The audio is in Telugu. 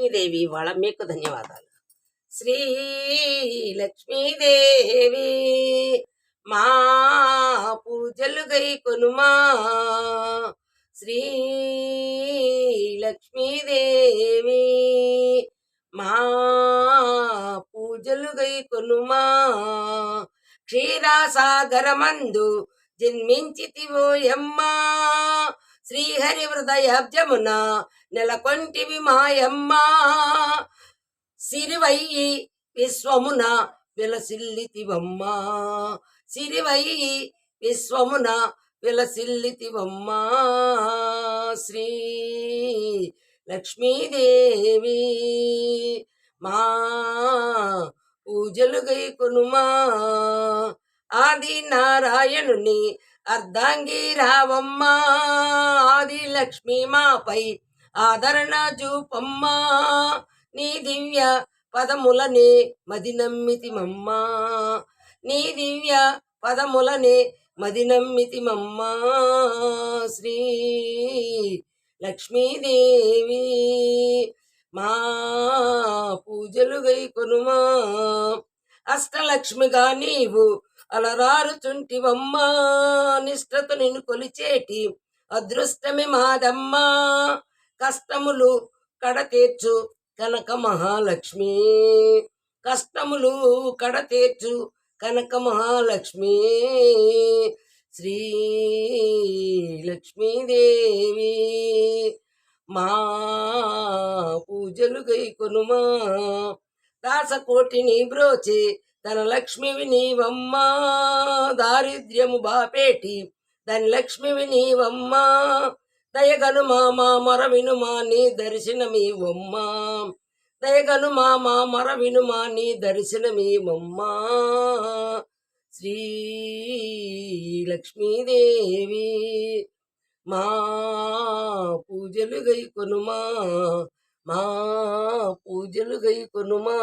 లక్ష్మీదేవి వాళ్ళ మీకు ధన్యవాదాలు. శ్రీ లక్ష్మీదేవి మా పూజలు గై కొనుమా. శ్రీ లక్ష్మీదేవి మా పూజలు గై కొనుమా. క్షీరాసాగరమందు జన్మించితివోయమ్మా. శ్రీహరి హృదయబ్జమున నెలకొంటివి మాయమ్మ సిరివయ్యి విశ్వమున విలసిల్లితివమ్మ. సిరివయ్యి విశ్వమున విలసిల్లితివమ్మ. శ్రీ లక్ష్మీదేవి మా పూజలు గైకొనుమా. ఆది నారాయణుని అర్ధాంగి రావమ్మ ఆదిలక్ష్మి మాపై ఆదరణ చూపమ్మ నీ దివ్య పదములనే మది మమ్మా. నీ దివ్య పదములనే మది మమ్మా. శ్రీ లక్ష్మీదేవి మా పూజలు గై కొనుమా. అష్టలక్ష్మిగా నీవు అలరారుచుంటివమ్మా నిష్ఠత నిన్ను కొలిచేటి అదృష్టమే మాదమ్మా. కష్టములు కడతీర్చు కనక మహాలక్ష్మి. కష్టములు కడతీర్చు కనక మహాలక్ష్మి. శ్రీ లక్ష్మీదేవి మా పూజలు గై కొనుమా. దాసకోటిని బ్రోచే తన లక్ష్మివి నీవమ్మా దారిద్ర్యము బాపేటి. దాని లక్ష్మివి నీవమ్మా దయగను మామా మర వినుమా నీ దర్శనమీవమ్మా దయగను మా మర వినుమా నీ దర్శనమీవమ్మా శ్రీ లక్ష్మీదేవి మా పూజలు గై కొనుమా మా పూజలు గై కొనుమా.